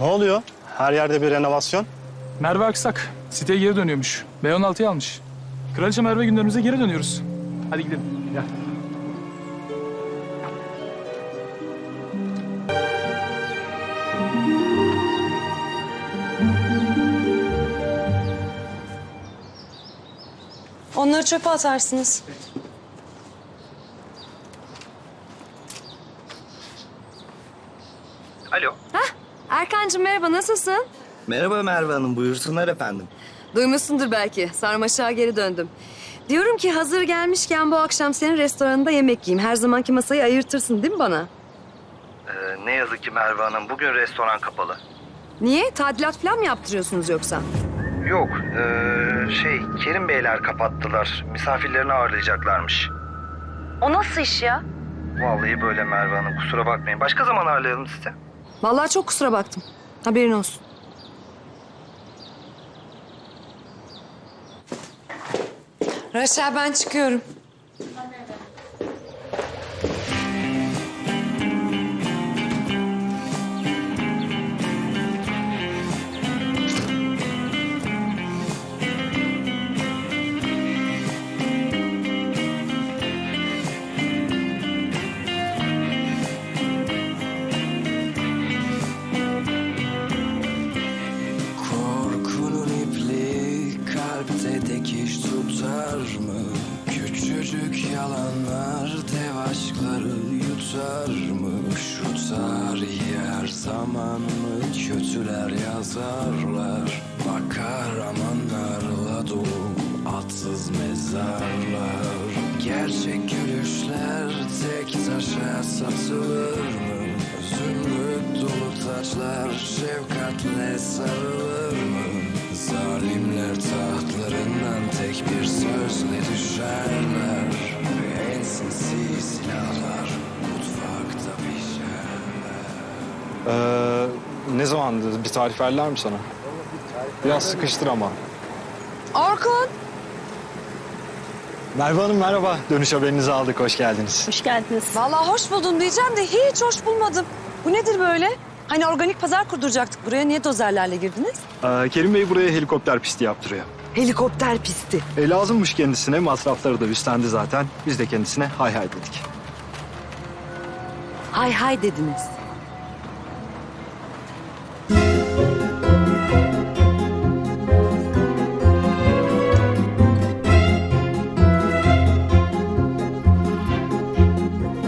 Ne oluyor? Her yerde bir renovasyon. Merve Aksak siteye geri dönüyormuş. B16'yı almış. Kraliçe Merve günlerimize geri dönüyoruz. Hadi gidelim. Gel. Onları çöpe atarsınız. Alo. Erkancığım merhaba nasılsın? Merhaba Merve Hanım, buyursunlar efendim. Duymuşsundur belki. Sarmaşığa geri döndüm. Diyorum ki hazır gelmişken bu akşam senin restoranında yemek yiyeyim. Her zamanki masayı ayırtırsın değil mi bana? Ee, ne yazık ki Merve Hanım, bugün restoran kapalı. Niye? Tadilat falan mı yaptırıyorsunuz yoksa? Yok, ee, şey, Kerim Beyler kapattılar. Misafirlerini ağırlayacaklarmış. O nasıl iş ya? Vallahi böyle Merve Hanım, kusura bakmayın. Başka zaman ağırlayalım size. Vallahi çok kusura baktım. Haberin olsun. Raşel ben çıkıyorum. Korkunun yalanlar dev aşkları yutar mı? Şu tarihi her zaman mı kötüler yazarlar? Bakar amanlarla dolu atsız mezarlar Gerçek gülüşler tek taşa satılır mı? Zümrüt dolu taçlar şefkatle sarılır mı? Zalimler tahtlarından tek bir sözle Ee, ne zamandı? Bir tarih verdiler mi sana? Biraz sıkıştır ama. Orkun. Merve Hanım merhaba. Dönüş haberinizi aldık. Hoş geldiniz. Hoş geldiniz. Vallahi hoş buldum diyeceğim de hiç hoş bulmadım. Bu nedir böyle? Hani organik pazar kurduracaktık buraya. Niye dozerlerle girdiniz? Ee, Kerim Bey buraya helikopter pisti yaptırıyor. Helikopter pisti. E, lazımmış kendisine. Masrafları da üstlendi zaten. Biz de kendisine hay hay dedik. Hay hay dediniz.